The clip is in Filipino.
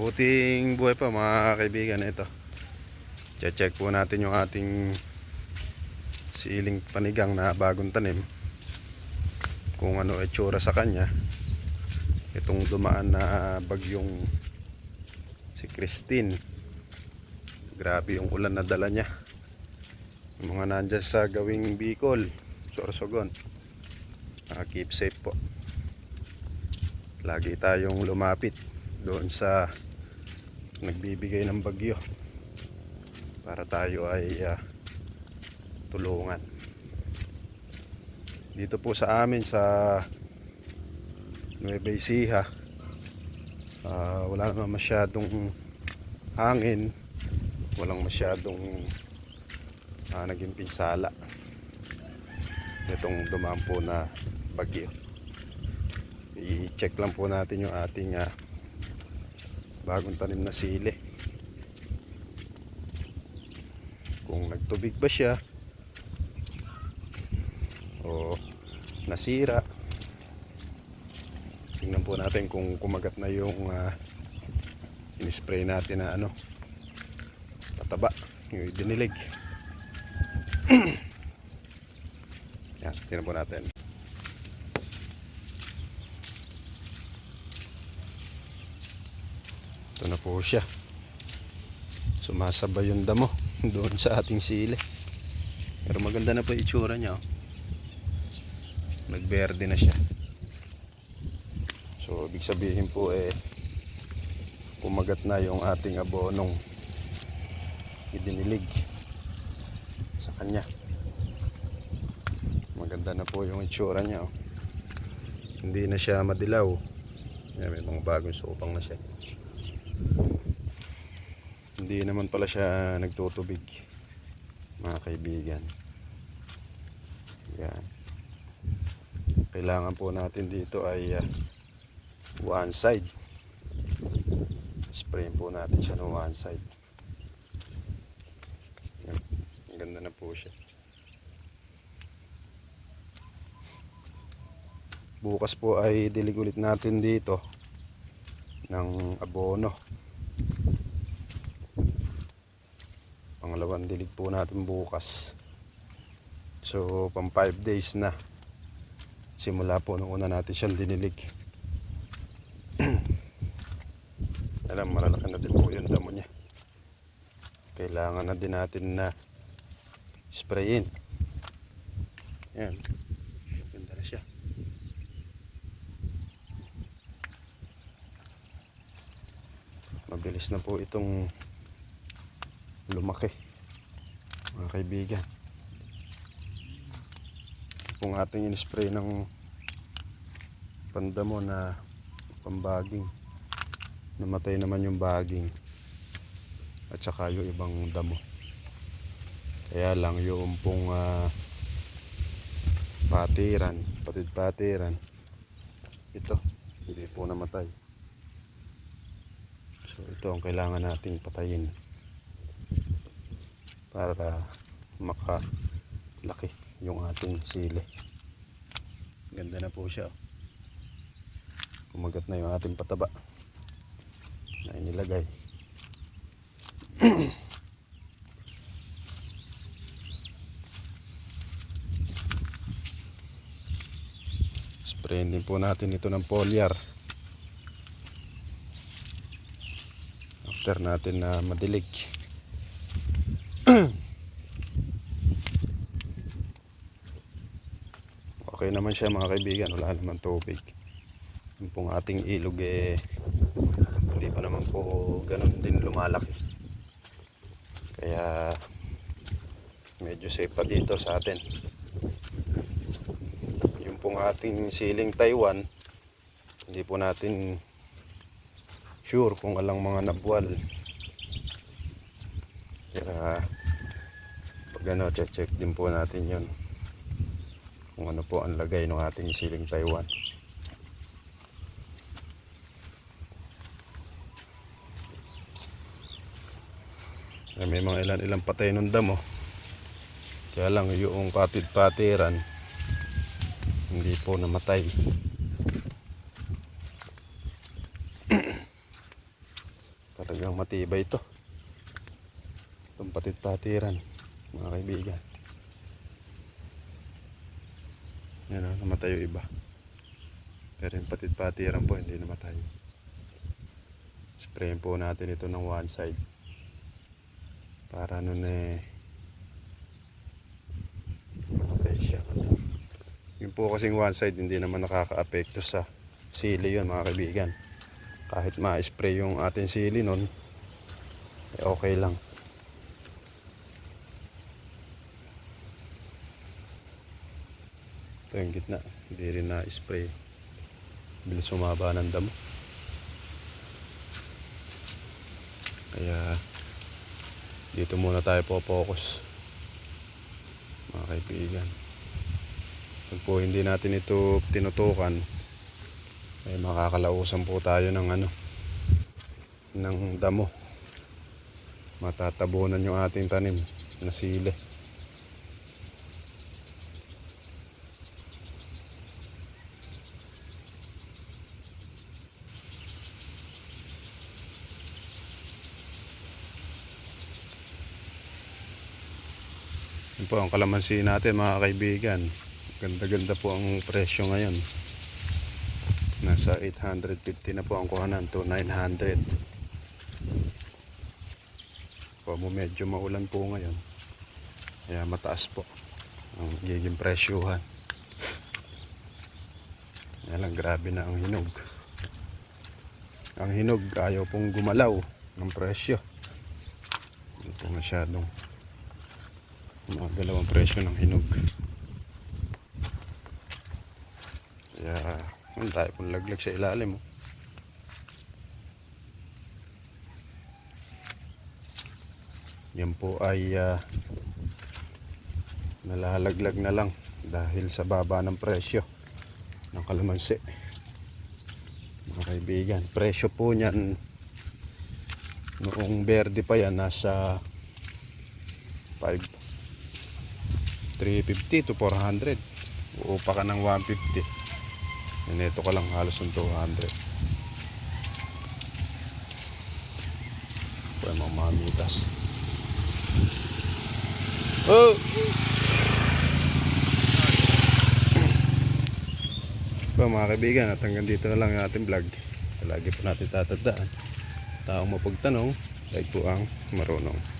Mabuting buhay pa mga kaibigan ito. Check po natin yung ating siling panigang na bagong tanim. Kung ano itsura sa kanya. Itong dumaan na bagyong si Christine. Grabe yung ulan na dala niya. Yung mga nandyan sa gawing Bicol, Sorsogon. Ah, keep safe po. Lagi tayong lumapit doon sa nagbibigay ng bagyo para tayo ay ah, tulungan. Dito po sa amin sa Nueva Ecija ah, wala naman masyadong hangin walang masyadong ah, naging pinsala itong dumaan po na bagyo i-check lang po natin yung ating ah, bagong tanim na sili. Kung nagtubig ba siya o nasira tingnan po natin kung kumagat na yung uh, in-spray natin na ano pataba yung dinilig yan tingnan po natin ito na po siya. Sumasabay yung damo doon sa ating sili. Pero maganda na po yung itsura niya oh. nagberde na siya. So ibig sabihin po eh kumagat na yung ating abonong idinilig sa kanya. Maganda na po yung itsura niya oh. hindi na siya madilaw. May mga bagong supang na siya hindi naman pala siya nagtutubig mga kaibigan. Yan. Kailangan po natin dito ay ah, one side. Sprayin po natin siya ng one side. Yan. ang ganda na po siya. Bukas po ay dilig ulit natin dito ng abono. Pangalawang dilig po natin bukas. So pang 5 days na. Simula po nung una natin siyang dinilig. Alam malalaki na din po yung damo niya. Kailangan na din natin na sprayin. Yan ganda na siya mabilis na po itong lumaki mga kaibigan. Kung ating in-spray ng pandamo na pambaging. Namatay naman yung baging at saka yung ibang damo. Kaya lang yung pong ah, patiran patid patiran ito hindi po namatay so ito ang kailangan nating patayin para makalaki yung ating sili. Ganda na po siya oh. kumagat na yung ating pataba na inilagay. Sprayin din po natin ito ng foliar after natin na madilig. Okay naman siya mga kaibigan. Wala naman tubig yung pong ating ilog eh hindi pa naman po ganun din lumalaki. Kaya medyo safe pa dito sa atin. Yung pong ating siling Taiwan hindi po natin sure kung alang mga nabwal kaya pag ano check din po natin yon kung ano po ang lagay ng ating siling Taiwan. Ay, may mga ilan ilang patay ng damo kaya lang yung patid patiran hindi po namatay matibay ito. Itong patit-patiran, mga kaibigan. Yan o, namatay yung iba. Pero yung patit-patiran po, hindi namatay. Sprayin po natin ito ng one side. Para nun eh, mamatay siya. Yung po kasing one side, hindi naman nakaka-apekto sa sili yun mga kaibigan. Kahit ma-spray yung ating sili nun, eh okay lang. Ito yung gitna, hindi rin na-spray. Bilis sumaba ng damo. Kaya dito muna tayo po-focus mga kaibigan. Pag po hindi natin ito tinutukan, ay makakalausan po tayo ng ano, ng damo. Matatabunan yung ating tanim na sili. Yun po ang kalamansi natin mga kaibigan. Ganda-ganda po ang presyo ngayon. Nasa 850 na po ang kuhanan to 900. Po medyo maulan po ngayon. Kaya mataas po ang giging presyuhan. Kaya lang grabe na ang hinog. Ang hinog ayaw pong gumalaw ng presyo. Po masyadong mga dalawang presyo ng hinog. Kaya, ang tayo pong laglag sa ilalim. Oh. Yan po ay ah, nalalaglag na lang dahil sa baba ng presyo ng kalamansi. Mga kaibigan, presyo po niyan noong berde pa yan nasa 5 350 to 400 uupa ka ng 150 neto ka lang halos ng 200 pwede mga mamitas oh. So mga kaibigan at hanggang dito na lang yung ating vlog. Lagi po natin tatandaan. Taong mapagtanong like po ang marunong